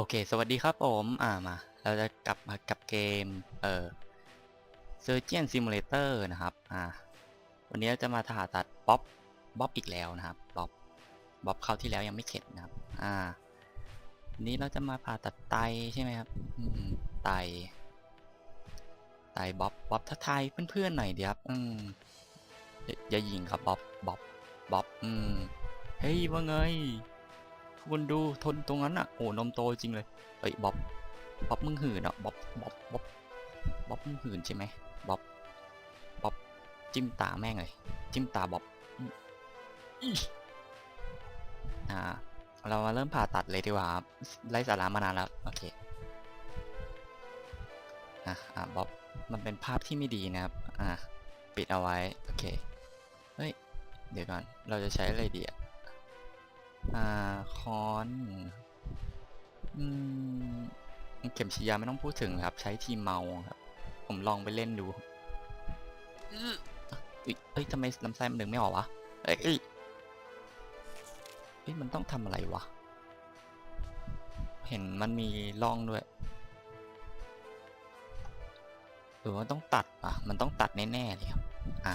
โอเค สวัสดีครับผม อ่ามา เราจะกลับมากับเกม เอ่อ Surgeon Simulator นะครับ อ่า วันนี้จะมาถ่าตัดบ๊อบ บ๊อบอีกแล้วนะครับ บ๊อบ บ๊อบคราวที่แล้วยังไม่เข็ดนะครับ อ่า วันนี้เราจะมาผ่าตัดไตใช่ไหมครับ อืม ไต ไตบ๊อบ บ๊อบทักทายเพื่อนๆหน่อยดีครับ อืม อย่ายิงครับบ๊อบ บ๊อบ บ๊อบ อืม เฮ้ยว่าไง คนดูทนตรงนั้นอะโอ้นมโตจริงเลยเอ้ยบ๊อบบ๊อบมึงหื่นอะบ๊อบบ๊อบบ๊อบบ๊อบมึงหื่นใช่ไหมบ๊อบบ๊อบจิ้มตาแม่งเลยจิ้มตาบ๊อบอ่าเรามาเริ่มผ่าตัดเลยดีกว่าครับไร้สาระมานานแล้วโอเคอะอะบ๊อบมันเป็นภาพที่ไม่ดีนะครับอะปิดเอาไว้โอเคเฮ้ยเดี๋ยวก่อนเราจะใช้อะไรดีอะ อ่าคอนอืมเข็มฉีดยาไม่ต้องพูดถึงครับ ใช้ทีเมาครับ ผมลองไปเล่นดูอเอ้ยทำไมลำไส้มันดึงไม่ออกวะเอ้ยเอ้ยเอ้ยมันต้องทำอะไรวะ เห็นมันมีร่องด้วยหรือว่าต้องตัดอะ มันต้องตัดแน่ๆเลยครับ อะ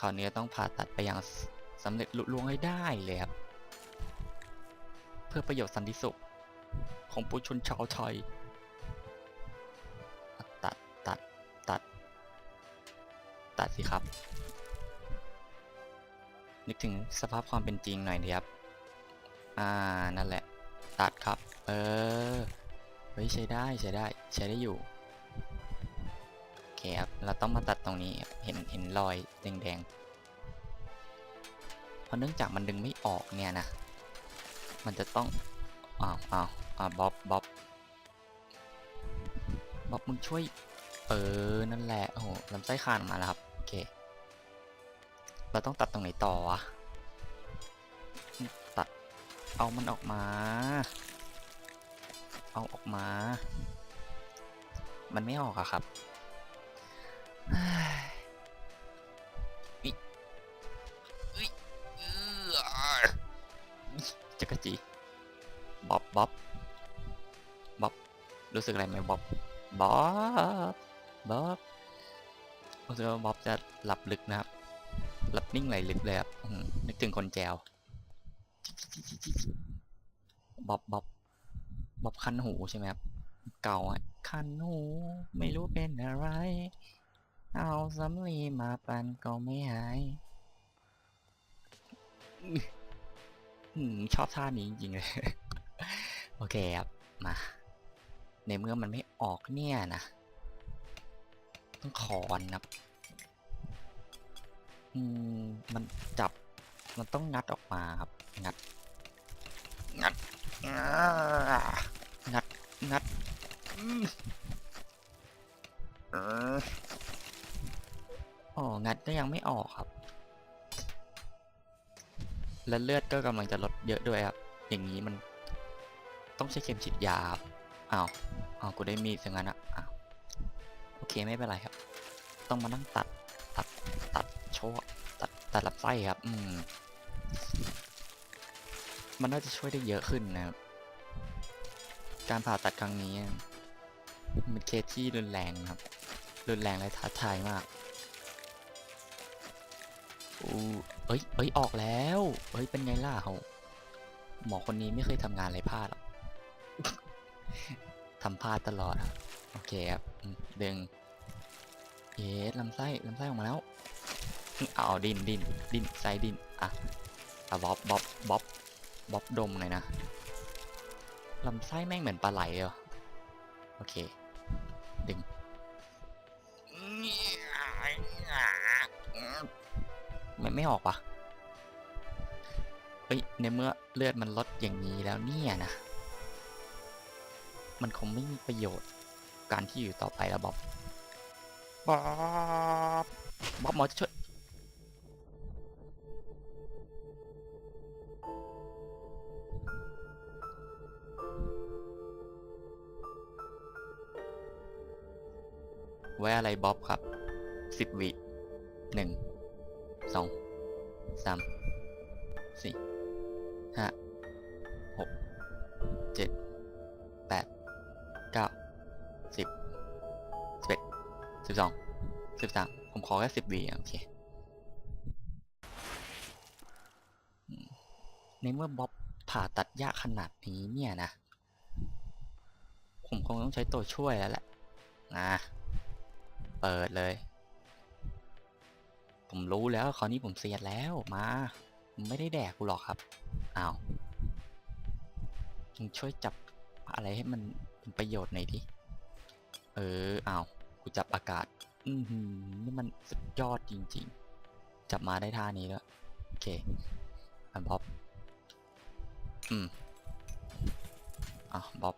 คราวนี้ต้องผ่าตัดไปอย่าง สำเร็จลุล่วงให้ได้เลยครับ เพื่อประโยชน์สันติสุข ของผู้ชนชาวไทยตัดตัดตัด ตัดสิครับ นึกถึงสภาพความเป็นจริงหน่อยดีครับ อ่า นั่นแหละ ตัดครับ เออ เฮ้ยใช้ได้ใช้ได้ ใช้ได้อยู่โอเคครับ เราต้องมาตัดตรงนี้ เห็นเห็นรอยแดงๆ ราะเนื่องจากมันดึงไม่ออกเนี่ยนะ มันจะต้องอ้าวอ้าวอ้าวบ๊อบบ๊อบบ๊อบมึงช่วย เออ นั่นแหละ โอ้โหลำไส้คานมาแล้วครับ โอเค เราต้องตัดตรงไหนต่อวะ ตัด เอามันออกมา เอาออกมา มันไม่ออกอะครับ รู้สึกอะไรไหมบ๊อบบ๊อบบ๊อบรู้สึกว่าบ๊อบจะหลับลึกนะครับ หลับนิ่งไหลลึกเลยครับนึกถึงคนแจวบ๊อบบ๊อบบ๊อบคันหูใช่ไหมครับ เก่าอะคันหู ไม่รู้เป็นอะไร เอาสำลีมาปันก็ไม่หายชอบท่านี้จริงๆเลย โอเคครับ มา ในเมื่อมันไม่ออกเนี่ยนะ ต้องขอนครับอืมมันจับมันต้องงัดออกมาครับ งัด งัด งัด งัดอ๋อ งัดก็ยังไม่ออกครับ และเลือดก็กำลังจะลดเยอะด้วยครับ อย่างนี้มันต้องใช้เข็มฉีดยาครับ อ้าวอ้าวกูได้มีดซะงั้นอะอ้าวโอเคไม่เป็นไรครับ ต้องมานั่งตัดตัดตัดโชว์ตัดตัดลำไส้ครับ อืม มันน่าจะช่วยได้เยอะขึ้นนะครับ การผ่าตัดครั้งนี้มันเป็นเคสที่รุนแรงนะครับ รุนแรงและท้าทายมากอู้เอ้ยเอ้ย ออกแล้ว เอ้ย เป็นไงล่ะเขาหมอคนนี้ไม่เคยทำงานอะไรพลาดหรอก ทำพลาดตลอดอะโอเคครับดึงเอ๊ะลำไส้ลำไส้ออกมาแล้วเอาดินดินดินไส้ดินอะอะบ๊อบบ๊อบบ๊อบบ๊อบดมหน่อยนะลำไส้แม่งเหมือนปลาไหลเลยว่ะโอเค ดึงไม่ไม่ออกปะเฮ้ยในเมื่อเลือดมันลดอย่างนี้แล้วเนี่ยนะ มันคงไม่มีประโยชน์การที่อยู่ต่อไปแล้วบ๊อบบ๊อบบ๊อบหมอจะช่วยไว้อะไรบ๊อบครับสิบวิหนึ่งสองสามสี่ิบสองสิบสามผมขอแค่สิบวิโอเคในเมื่อบ๊อบผ่าตัดยากขนาดนี้เนี่ยนะ ผมคงต้องใช้ตัวช่วยแล้วแหละนะเปิดเลย ผมรู้แล้วคราวนี้ผมเสียดแล้วมาไม่ได้แดกกูหรอกครับอ้าวมึงช่วยจับอะไรให้มันเป็นประโยชน์หน่อยดิเอออ้าว กูจับอากาศ อือหือนี่มันสุดยอดจริง ๆ จับมาได้ท่านี้แล้ว โอเค อันบ๊อบ อืมอะบ๊อบ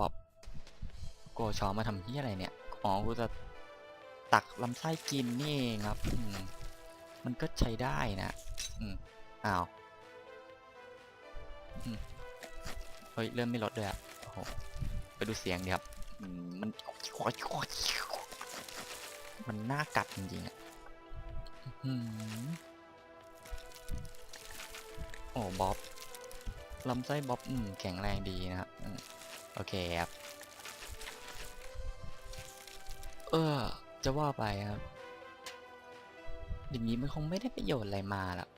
บ๊อบกูเอาช้อนมาทำที่อะไรเนี่ย อ๋อ กูจะตักลำไส้กินนี่เองครับอืมมันก็ใช้ได้นะ อืมอ้าวอืมเฮ้ย เริ่มไม่ลดเลยอะโอ้โห ไปดูเสียงดิครับอื มันมันน่ากัดจริงๆอะโอ้บ๊อบลำไส้บ๊อบอืมแข็งแรงดีนะครับโอเคครับ เออ จะว่าไปครับอย่างนี้มันคงไม่ได้ประโยชน์อะไรมาละ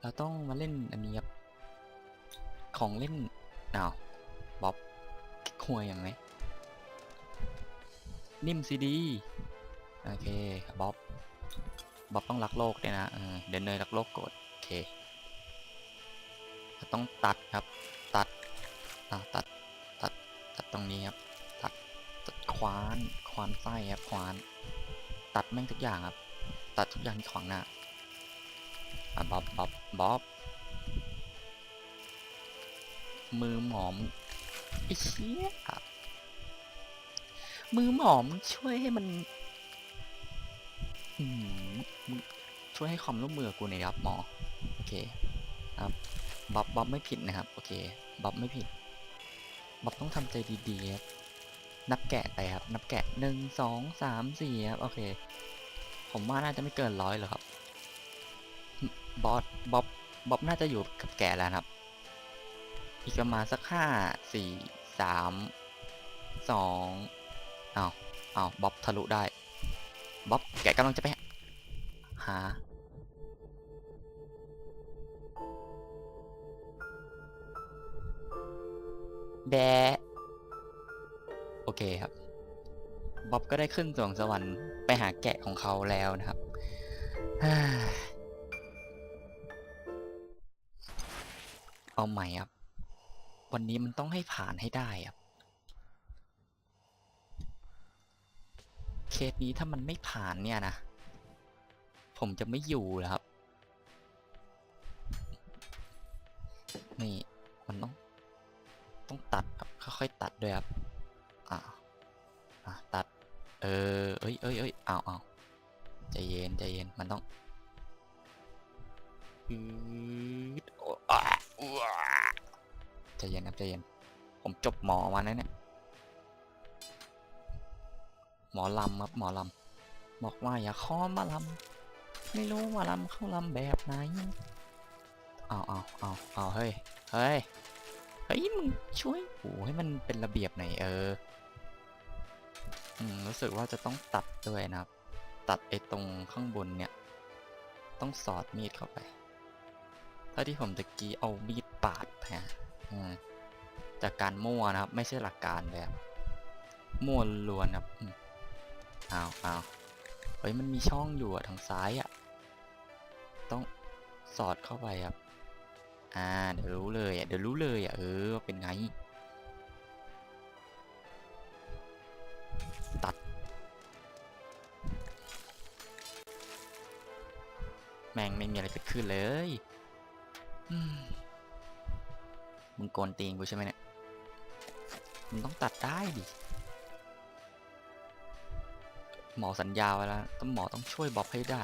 เราต้องมาเล่นอันนี้ครับ ของเล่นอ้าวบ๊อบห่วยยังไง นิ่มซีดี โอเคบ๊อบบ๊อบต้องรักโลกด้วยนะเเดี๋ยวเนยรักโลกโกรธโอเค ต้องตัดครับ ตัดอ่าตัดตัดตัดตรงนี้ครับ ตัดตัดควานควานไส้ครับควาน ตัดแม่งทุกอย่างครับ ตัดทุกอย่างที่ขวางหน้าอะบ๊อบบ๊อบบ๊อบมือหมอมไอ้เชี่ย มือหมอมช่วยให้มันอืช่วยให้ความร่วมมือกับกูหน่อยครับหมอ โอเคครับบ๊อบบ๊อบไม่ผิดนะครับ โอเคบ๊อบไม่ผิดบ๊อบต้องทำใจดีๆครับนับแกะไปครับ นับแกะหนึ่งสองสามสี่ครับ โอเค ผมว่าน่าจะไม่เกินร้อยหรอกครับบอสบ๊อบบ๊อบน่าจะอยู่กับแกะแล้วครับ อีกประมาณสักห้าสี่สามสอง อ้าวอ้าวบ๊อบทะลุได้บ๊อบแกะกำลังจะไปหาแบะโอเคครับบ๊อบก็ได้ขึ้นสวงสวรรค์ไปหาแกะของเขาแล้วนะครับเอาใหม่ครับ วันนี้มันต้องให้ผ่านให้ได้ครับ เคสนี้ถ้ามันไม่ผ่านเนี่ยนะ ผมจะไม่อยู่แล้วครับ นี่ มันต้อง ต้องตัดครับ ค่อยๆตัดด้วยครับ อ่าอะตัด เออ เอ้ยเอ้ยเอ้ยอ้าวอ้าวใจเย็นใจเย็น มันต้องอืดโอ้อะอุ๊อะใจเย็นครับใจเย็น ผมจบหมอมาแล้วเนี่ย หมอลำครับหมอลำบอกว่าอย่าค้อมมาลำไม่รู้ว่าลำเขาลำแบบไหนเอาเอาเอาเอาเฮ้ยเฮ้ยเฮ้ยมึงช่วยโอ้ให้มันเป็นระเบียบหน่อยเออรู้สึกว่าจะต้องตัดด้วยนะครับ ตัดไอ้ตรงข้างบนเนี่ย ต้องสอดมีดเข้าไป ถ้าที่ผมตะกี้เอามีดปาดฮะจากการมั่วนะครับ ไม่ใช่หลักการเลยครับมั่วล้วนครับ อ้าวอ้าวเฮ้ยมันมีช่องอยู่อะทางซ้ายอะต้องสอดเข้าไปครับ อ่า เดี๋ยวรู้เลยอะเดี๋ยวรู้เลยอะเออเป็นไง ตัด แม่งไม่มีอะไรเกิดขึ้นเลยมมึงโกนตีนกูใช่ไหมเนี่ย มึงต้องตัดได้ดิ หมอสัญญาไว้แล้วต้องหมอต้องช่วยบ๊อบให้ได้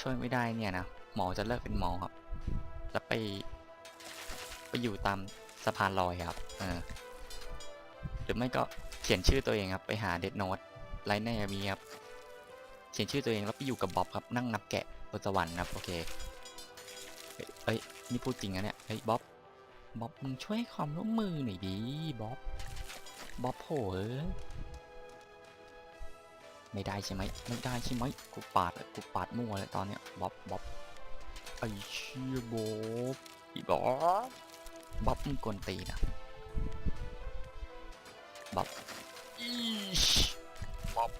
ช่วยไม่ได้เนี่ยนะหมอจะเลิกเป็นหมอครับ แล้วไป ไปอยู่ตามสะพานลอยครับ เออ หรือไม่ก็เขียนชื่อตัวเองครับ ไปหาเดดโนตไลน์แนมีครับ เขียนชื่อตัวเองแล้วไปอยู่กับบ๊อบครับนั่งนับแกะบนสวรรค์นะครับ โอเคเอ้ยเอ้ยนี่พูดจริงนะเนี่ยเฮ้ยบ๊อบบ๊อบมึงช่วยความร่วมมือหน่อยดีบ๊อบบ๊อบโหเอ้ย ไม่ได้ใช่ไหมไม่ได้ใช่ไหมกูปาดกูปาดมั่วเลยตอนเนี้ยบ๊อบบ๊อบไอ้เชี่ยบ๊อบอีบ๊อบบ๊อบมึงกวนตีนะบ๊อบอีชบ๊อบ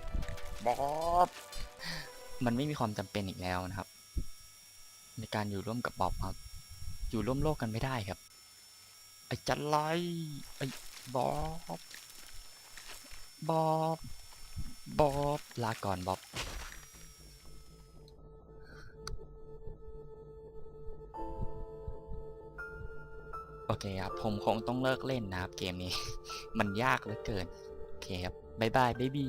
บ๊อบมันไม่มีความจำเป็นอีกแล้วนะครับ ในการอยู่ร่วมกับบ๊อบครับ อยู่ร่วมโลกกันไม่ได้ครับไอ้จันไรไอ้บ๊อบบ๊อบ บ๊อบลาก่อนบ๊อบโอเคครับ ผมคงต้องเลิกเล่นนะครับเกมนี้ มันยากเหลือเกิน โอเคครับ บ๊ายบาย บ๊ายบี